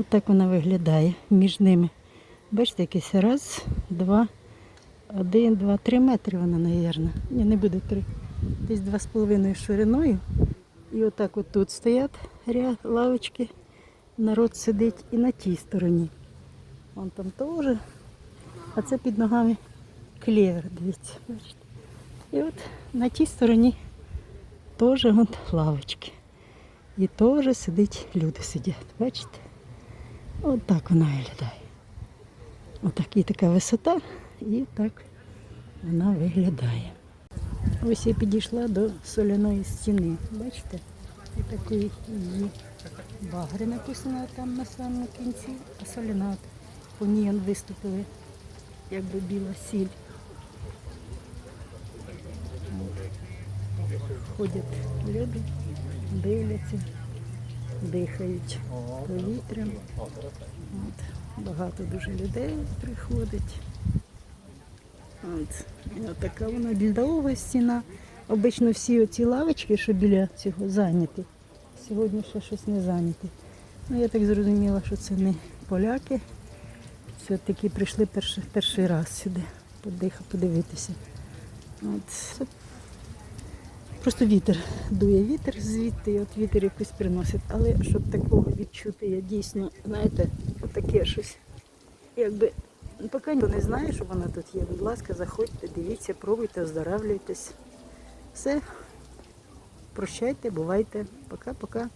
Отак вона виглядає між ними. Бачите, якийсь раз, два, один, два, три метри вона, мабуть. Ні, не буде три. Десь два з половиною шириною. І отак от тут стоять ряд лавочки. Народ сидить і на тій стороні. Вон там теж. А це під ногами клевер, дивіться, бачите. І от на тій стороні теж лавочки. І теж сидить, люди сидять, бачите? От так вона виглядає. Отак і така висота, і так вона виглядає. Ось я підійшла до соляної стіни. Бачите? І такий її багри написано там на самому кінці, а соляна по ній виступили, якби біла сіль. Ходять люди, дивляться, дихають повітрям. От. Багато дуже людей приходить. От. І така вона більдовга стіна. Обично всі оці лавочки, що біля цього зайняті. Сьогодні ще щось не зайняті. Ну, я так зрозуміла, що це не поляки. Все-таки прийшли перший, перший раз сюди подиха, подивитися. От. Просто вітер дує вітер звідти, і от вітер якось приносить. Але щоб такого відчути, я дійсно, знаєте, таке щось. Якби поки ніхто не знає, що вона тут є. Будь ласка, заходьте, дивіться, пробуйте, оздоравлюйтесь. Все. Прощайте, бувайте. Пока-пока.